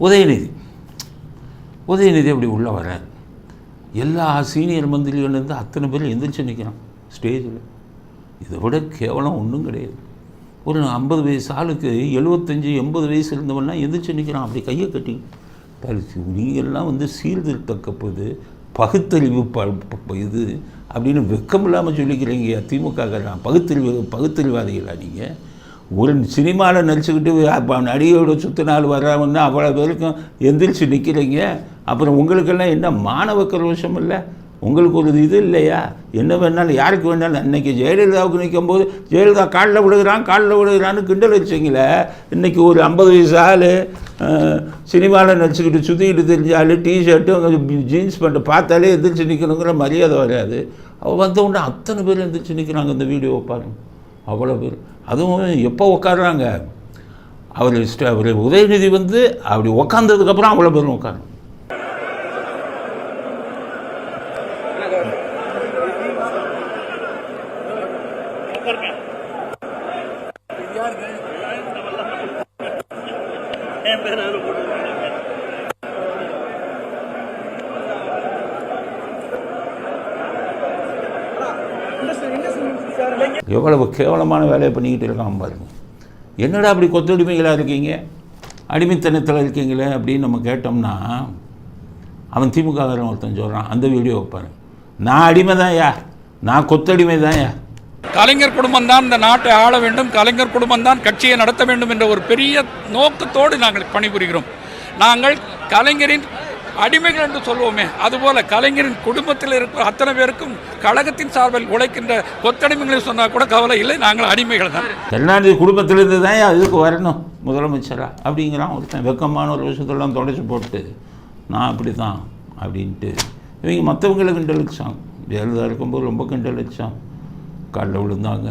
உதயநிதி. உதயநிதி அப்படி உள்ளே வரார் எல்லா சீனியர் மந்திரிகள்லேருந்து அத்தனை பேர் எந்திரிச்சு நிற்கிறான் ஸ்டேஜில் இதை விட கேவலம் ஒன்றும் கிடையாது. ஒரு ஐம்பது வயசு ஆளுக்கு எழுபத்தஞ்சி எண்பது வயசு இருந்தவன்னா எந்திரிச்சு நிற்கிறான் அப்படி கையை கட்டி. நீங்கள்லாம் வந்து சீர்திருத்தக்கப்போது பகுத்தறிவு ப ப- இது அப்படின்னு வெக்கம் இல்லாமல் சொல்லிக்கிறீங்க திமுக பகுத்தறிவு பகுத்தறிவாதிகளா நீங்கள் ஒரு சினிமாவில் நடிச்சுக்கிட்டு அப்போ நடிகையோட சுத்த நாள் வர்றவன்னா அவ்வளோ பேருக்கும் எந்திரிச்சு நிற்கிறீங்க அப்புறம் உங்களுக்கெல்லாம் என்ன மாணவ கரோஷம் இல்லை? உங்களுக்கு ஒரு இது இல்லையா? என்ன வேணாலும் யாருக்கு வேணாலும் அன்றைக்கி ஜெயலலிதாவுக்கு நிற்கும் போது ஜெயலலிதா காலில் விழுகிறான் காலில் விழுகிறான்னு கிண்டல் வச்சிங்களே. இன்றைக்கி ஒரு ஐம்பது வயசு ஆள் சினிமாவில் நடிச்சுக்கிட்டு சுற்றிக்கிட்டு தெரிஞ்ச ஆள் டிஷர்ட்டும் ஜீன்ஸ் பேண்ட்டு பார்த்தாலே எந்திரிச்சு நிற்கணுங்கிற மரியாதை வராது. அவள் வந்த உடனே அத்தனை பேர் எந்திரிச்சு நிற்கிறாங்க இந்த வீடியோ பாருங்கள் அவ்வளோ பேர். அதுவும் எப்போ உட்காடுறாங்க அவர் ஸ்ட- அவர் உதயநிதி வந்து அப்படி உக்காந்ததுக்கப்புறம் அவ்வளோ பேரும் உட்காரணும் எவ்வளவு கேவலமான வேலையை பண்ணிக்கிட்டு இருக்கான் பாருங்க என்னடா அப்படி கொத்தடிமைகளாக இருக்கீங்க? அடிமைத்தனத்தில் இருக்கீங்களே அப்படின்னு நம்ம கேட்டோம்னா அவன் திமுககாரன் ஒருத்தன் சொல்கிறான் அந்த வீடியோ பாருங்க நான் அடிமை தான்யா நான் கொத்தடிமை தான்யா கலைஞர் குடும்பம் தான் இந்த நாட்டை ஆள வேண்டும் கலைஞர் குடும்பம் தான் கட்சியை நடத்த வேண்டும் என்ற ஒரு பெரிய நோக்கத்தோடு நாங்கள் பணிபுரிகிறோம். நாங்கள் கலைஞரின் அடிமைகள் என்று சொல்வோமே அதுபோல கலைஞரின் குடும்பத்தில் இருக்கிற அத்தனை பேருக்கும் கழகத்தின் சார்பில் உழைக்கின்ற கொத்தடிமைகளை சொன்னால் கூட கவலை இல்லை நாங்கள் அடிமைகள் தான். கருணாநிதி குடும்பத்திலிருந்து தான் இதுக்கு வரணும் முதலமைச்சரா? அப்படிங்கிறான் ஒருத்தன். வெக்கமான ஒரு விஷயத்தெல்லாம் தொடச்சி போட்டு நான் அப்படி தான் அப்படின்ட்டு. இவங்க மற்றவங்களை கிண்டல் அடிச்சாங்க ஜெயலலிதா இருக்கும்போது ரொம்ப கிண்டல் அடிச்சான் காலில் விழுந்தாங்க.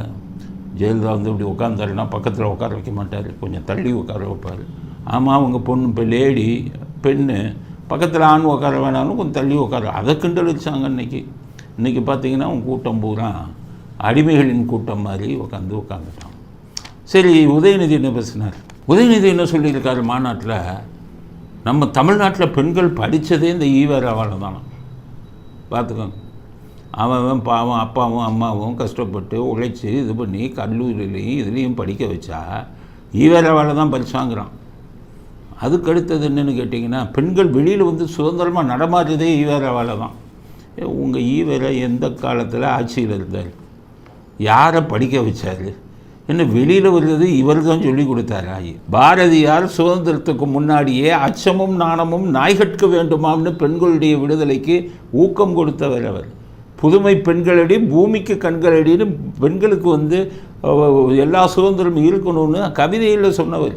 ஜெயலலிதா வந்து இப்படி உட்காந்தாருன்னா பக்கத்தில் உட்கார வைக்க மாட்டார். கொஞ்சம் தள்ளி உட்கார வைப்பார். ஆமாம் அவங்க பொண்ணு இப்போ லேடி பெண்ணு பக்கத்தில் ஆண் உட்கார வேணாலும் கொஞ்சம் தள்ளி உட்கார அதை கிண்டல் அடிச்சாங்க இன்றைக்கி பார்த்தீங்கன்னா உன் கூட்டம் பூரா அடிமைகளின் கூட்டம் மாதிரி உட்காந்து உட்காந்துட்டான் சரி உதயநிதி என்ன பேசினார்? உதயநிதி என்ன சொல்லியிருக்காரு மாநாட்டில்? நம்ம தமிழ்நாட்டில் பெண்கள் படித்ததே இந்த ஈவேராவால் தானே? பார்த்துக்கோங்க. அவன் அவன் பாவம் அப்பாவும் அம்மாவும் கஷ்டப்பட்டு உழைச்சி இது பண்ணி கல்லூரியிலையும் இதுலேயும் படிக்க வச்சா ஈவேராவால் தான் படித்தாங்கிறான் அதுக்கு அடுத்தது என்னென்னு கேட்டிங்கன்னா பெண்கள் வெளியில் வந்து சுதந்திரமாக நடமாடுறதே ஈவேராவால் தான் உங்கள் ஈவேரா எந்த காலத்தில் ஆட்சியில் இருந்தார்? யாரை படிக்க வச்சார்? என்ன வெளியில் வர்றது இவர் தான் சொல்லி கொடுத்தாரா? பாரதியார் சுதந்திரத்துக்கு முன்னாடியே அச்சமும் நாணமும் நாய்கட்க வேண்டுமாம்னு பெண்களுடைய விடுதலைக்கு ஊக்கம் கொடுத்தவர் அவர். புதுமை பெண்களடி பூமிக்கு கண்களடின்னு பெண்களுக்கு வந்து எல்லா சுதந்திரமும் இருக்கணும்னு கவிதையில் சொன்னவர்.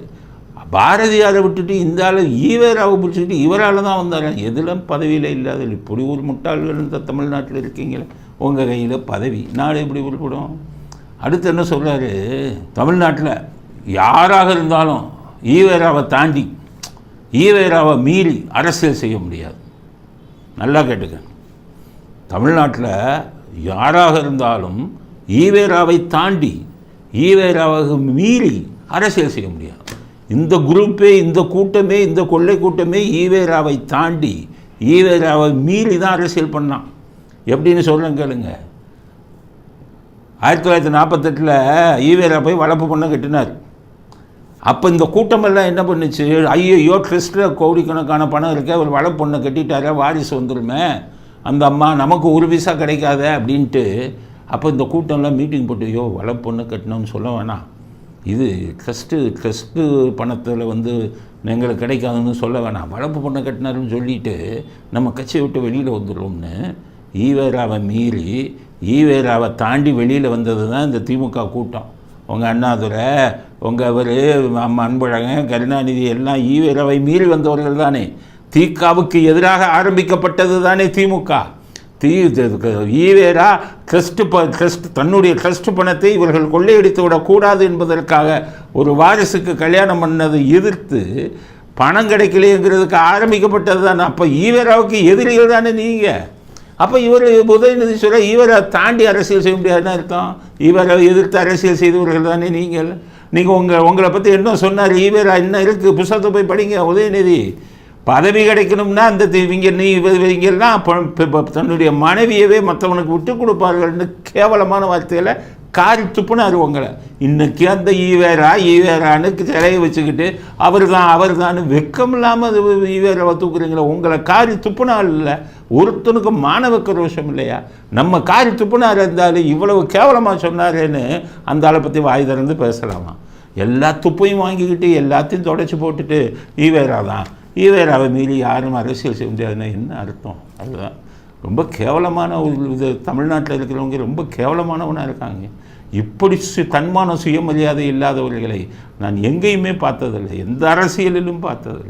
பாரதியாரை விட்டுட்டு இந்த ஆள் ஈவேராவை பிடிச்சிட்டு இவரால் தான் வந்தார்? எதிலும் பதவியில் இல்லாத இப்படி ஒரு முட்டாள்கள் இந்த தமிழ்நாட்டில் இருக்கீங்களே? உங்கள் கையில் பதவி. நாடு எப்படி உருப்படும்? அடுத்து என்ன சொல்கிறாரு தமிழ்நாட்டில் யாராக இருந்தாலும் ஈவேராவை தாண்டி ஈவேராவை மீறி அரசியல் செய்ய முடியாது. நல்லா கேட்டுக்க. தமிழ்நாட்டில் யாராக இருந்தாலும் ஈவேராவை தாண்டி ஈவேராவை மீறி அரசியல் செய்ய முடியாது. இந்த குரூப்பே இந்த கூட்டமே இந்த கொள்ளை கூட்டமே ஈவேராவை தாண்டி ஈவேராவை மீறி தான் அரசியல் பண்ணான். எப்படின்னு சொல்லுங்க கேளுங்க. ஆயிரத்தி தொள்ளாயிரத்தி நாற்பத்தெட்டில் ஈவேரா போய் வளர்ப்பு பண்ண கட்டினார். அப்போ இந்த கூட்டமெல்லாம் என்ன பண்ணுச்சு? ஐயோ ட்ரஸ்ட்டில் கோடிக்கணக்கான பணம் இருக்கு அவர் வளர்ப்பு பொண்ணை கட்டிட்டாரா வாரிசு வந்துருமே. அந்த அம்மா நமக்கு ஒரு விசா கிடைக்காத அப்படின்ட்டு அப்போ இந்த கூட்டம்லாம் மீட்டிங் போட்டு ஐயோ வளர்ப்பு பொண்ணு கட்டினோம்னு சொல்ல வேணாம். இது ட்ரஸ்ட்டு ட்ரஸ்ட்டு பணத்தில் வந்து எங்களுக்கு கிடைக்காதுன்னு சொல்ல வேணாம். வளர்ப்பு பண்ண கட்டினாருன்னு சொல்லிட்டு நம்ம கட்சியை விட்டு வெளியில் வந்துடுவோம்னு ஈவேராவை மீறி ஈவேராவை தாண்டி வெளியில் வந்தது தான் இந்த திமுக கூட்டம். உங்கள் அண்ணாதுரை உங்கள் அவர் அம்மா அன்பழகன் கருணாநிதி எல்லாம் ஈவேராவை மீறி வந்தவர்கள் தானே. திகாவுக்கு எதிராக ஆரம்பிக்கப்பட்டது தானே திமுக. தீ ஈவேரா ட்ரஸ்ட் ப ட்ரஸ்ட் தன்னுடைய ட்ரஸ்ட் பணத்தை இவர்கள் கொள்ளையடித்து விடக்கூடாது என்பதற்காக ஒரு வாரிசுக்கு கல்யாணம் பண்ணதை எதிர்த்து பணம் கிடைக்கலையேங்கிறதுக்கு ஆரம்பிக்கப்பட்டது தானே அப்போ ஈவேராவுக்கு எதிரிகள் தானே நீங்கள் அப்போ இவர் உதயநிதி சொல்ல இவரை தாண்டி அரசியல் செய்ய முடியாதுன்னு அர்த்தம் இவரை எதிர்த்து அரசியல் செய்தவர்கள் தானே நீங்கள் நீங்கள் உங்கள் உங்களை பற்றி என்ன சொன்னார்? ஈவேரா என்ன இருக்குது புஸ்தகத்தை போய் படிங்க உதயநிதி. பதவி கிடைக்கணும்னா அந்த இவங்க நீ இவங்கெல்லாம் தன்னுடைய மனைவியவே மற்றவனுக்கு விட்டு கொடுப்பார்கள்னு கேவலமான வார்த்தையில் காரி துப்புனார் உங்களை. இன்னைக்கு அந்த ஈவேரா ஈவேரான்னு சிலையை வச்சுக்கிட்டு அவர் தான் அவர் தான் வெக்கம் இல்லாமல் ஈவேராவை தூக்குறீங்களே உங்களை காரி துப்புனால் இல்லை. ஒருத்தனுக்கு மாணவக்க ரோஷம் இல்லையா? நம்ம காரி துப்புனார் இருந்தாலும் இவ்வளவு கேவலமாக சொன்னாரேன்னு அந்த ஆளை பற்றி வாய் திறந்து பேசலாமா? எல்லா துப்பையும் வாங்கிக்கிட்டு எல்லாத்தையும் தொடச்சி போட்டுட்டு ஈவேரா தான். ஈவேராவை மீறி யாரும் அரசியல் செய்ய முடியாதுன்னா என்ன அர்த்தம்? அதுதான். ரொம்ப கேவலமான ஒரு இது. தமிழ்நாட்டில் இருக்கிறவங்க ரொம்ப கேவலமானவனாக இருக்காங்க. இப்படி சு தன்மான சுயமரியாதை இல்லாதவர்களை நான் எங்கேயுமே பார்த்ததில்லை. எந்த அரசியலிலும் பார்த்ததில்லை.